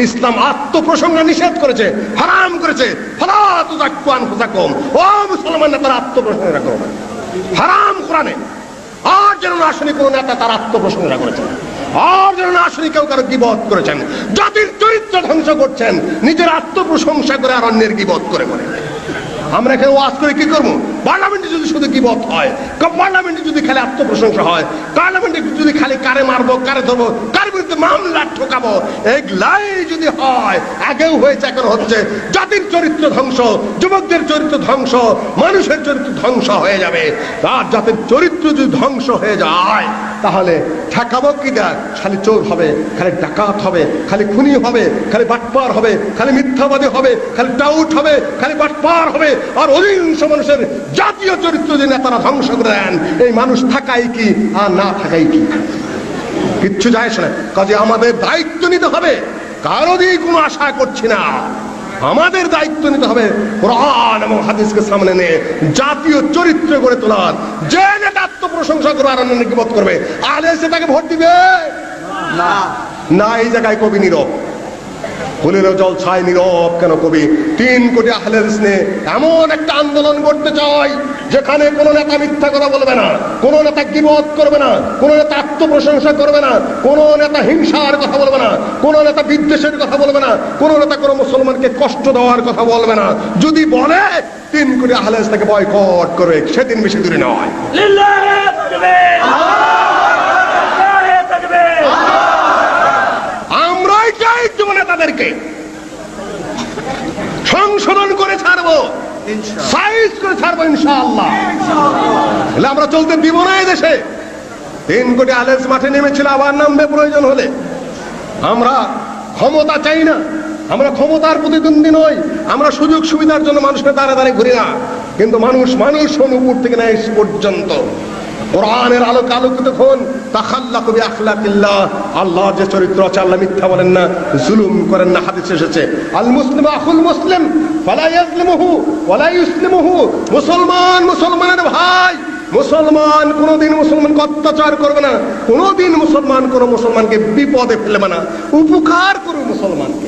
ইসলাম আত্মপ্রসঙ্গ নিষেধ করেছে, হারাম করেছে। হারাম কোরআনে। আর যেন নেতা তার আত্মপ্রসঙ্গটা করেছেন। আর যেন কেউ কারও গিবত করেছেন। জাতির চরিত্র ধ্বংস করছেন। নিজের আত্মপ্রশংসা করে আর অন্যের গিবত করে করে। আমরা এখানে ওয়াজ করে কি করব? পার্লামেন্টে যদি শুধু গিবত হয়, পার্লামেন্টে যদি খালি আত্মপ্রশংসা হয়, পার্লামেন্টে যদি খালি কারে মারবো, কারে ধরবো, কার বিরুদ্ধে মামলা ঠোকাবো। এগুলাই যদি হয়, আগেও হয়েছে, এখন হচ্ছে। জাতির চরিত্র ধ্বংস, যুবকদের চরিত্র ধ্বংস, মানুষের চরিত্র ধ্বংস হয়ে যাবে। জাতির চরিত্র যদি ধ্বংস হয়ে যায়, তাহলে ঠেকাবো কি দেখ? খালি চোর হবে, খালি ডাকাত হবে, খালি খুনি হবে, খালি বাটপার হবে, খালি মিথ্যাবাদী হবে, খালি টাউট হবে, খালি বাটপার হবে। আর অধিকাংশ মানুষের জাতীয় চরিত্র যে নেতারা ধ্বংস করে দেন, এই মানুষ থাকাই কি, আর না থাকাই কি? কিচ্ছু যায় না কাজে আমাদের দায়িত্ব নিতে হবে। কারও দিয়ে কোনো আশা করছি না। আমাদের দায়িত্ব নিতে হবে কোরআন এবং হাদিসকে সামনে নিয়ে জাতীয় চরিত্র গড়ে তোলার। যে নেতা আত্মপ্রশংসা করবে আর অন্য বোধ করবে আলে সে তাকে ভোট দিবে? না। এই জায়গায় কবি নীরব। ফুলের জল ছায় নীরব কেন কবি? তিন কোটি আহলের স্নেহ এমন একটা আন্দোলন করতে চাই। যেখানে কোন নেতা মিথ্যা কথা বলবে না, কোন নেতা গিবত করবে না, কোন নেতা আত্মপ্রশংসা করবে না, কোন নেতা হিংসার কথা বলবে না, কোন নেতা বিদ্বেষের কথা বলবে না, কোন নেতা কোনো মুসলমানকে কষ্ট দেওয়ার কথা বলবে না। যদি বলে, তিন কোটি আহলেজ তাকে বয়কট করবে, সেদিন বেশি দূরে নয়। আমরাই চাই জীবনে তাদেরকে সংশোধন করে ছাড়বো। সাইজ করে ছাড়বো ইনশাআল্লাহ। তাহলে আমরা চলতে দিব না দেশে তিন কোটি আলেস মাঠে নেমেছিল, আবার নামবে প্রয়োজন হলে। আমরা ক্ষমতা চাই না। আমরা ক্ষমতার প্রতিদ্বন্দ্বী নই। আমরা সুযোগ সুবিধার জন্য মানুষকে দাঁড়ে দাঁড়িয়ে ঘুরি না। কিন্তু মানুষ মানুষ অনুপুর থেকে নেয় পর্যন্ত। কোরআনের আলোকে আলোকিত হন আখলাকিল্লাহ আল্লাহর যে চরিত্র আছে, আল্লাহ মিথ্যা বলেন না, জুলুম করেন না এসেছে। আল মুসলিম আখুল মুসলিম ইয়াজলিমুহু ওয়ালা ইউসলিমুহু। মুসলমান মুসলমানের ভাই, মুসলমান কোনোদিন মুসলমানকে অত্যাচার করবে না, কোনোদিন মুসলমান কোনো মুসলমানকে বিপদে ফেলবে না, উপকার করবে মুসলমানকে।